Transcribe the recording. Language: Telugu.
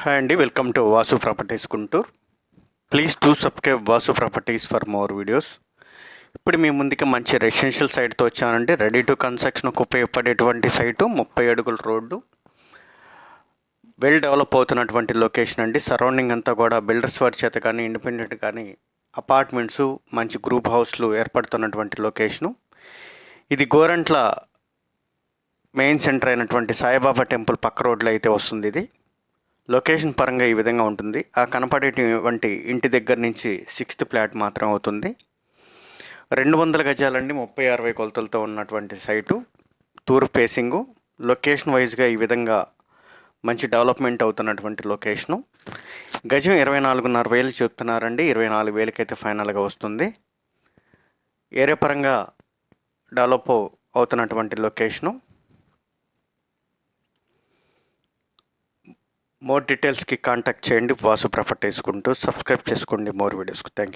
హాయ్ అండి welcome to Vasu properties Guntur please to subscribe Vasu properties for more videos ఇప్పుడు మీ ముందుకి మంచి రెసిడెన్షియల్ సైట్తో వచ్చానండి. రెడీ టు కన్స్ట్రక్షన్కి ఉపయోగపడేటువంటి సైటు ముప్పై అడుగుల రోడ్డు. వెల్ డెవలప్ అవుతున్నటువంటి లొకేషన్ అండి. సరౌండింగ్ అంతా కూడా బిల్డర్స్ వారి చేత కానీ ఇండిపెండెంట్ కానీ అపార్ట్మెంట్స్ మంచి గ్రూప్ హౌస్లు ఏర్పడుతున్నటువంటి లొకేషను ఇది గోరంట్ల మెయిన్ సెంటర్ అయినటువంటి సాయిబాబా టెంపుల్ పక్క రోడ్లో అయితే వస్తుంది ఇది. లొకేషన్ పరంగా ఈ విధంగా ఉంటుంది. ఆ కనపడేటువంటి ఇంటి దగ్గర నుంచి సిక్స్త్ ఫ్లాట్ మాత్రం అవుతుంది. రెండు వందల గజాలండి ముప్పై అరవై కొలతలతో ఉన్నటువంటి సైటు. తూర్పు ఫేసింగు. లొకేషన్ వైజ్గా ఈ విధంగా మంచి డెవలప్మెంట్ అవుతున్నటువంటి లొకేషను. గజం ఇరవై నాలుగున్నర వేలు చెప్తున్నారండి. ఇరవై నాలుగు వేలకైతే ఫైనల్గా వస్తుంది. ఏరియా పరంగా డెవలప్ అవుతున్నటువంటి లొకేషను. మోర్ డీటెయిల్స్కి కాంటాక్ట్ చేయండి. వాసు ప్రాపర్టీస్కుంటూ సబ్స్క్రైబ్ చేసుకోండి. మోర్ వీడియోస్కి థ్యాంక్ యూ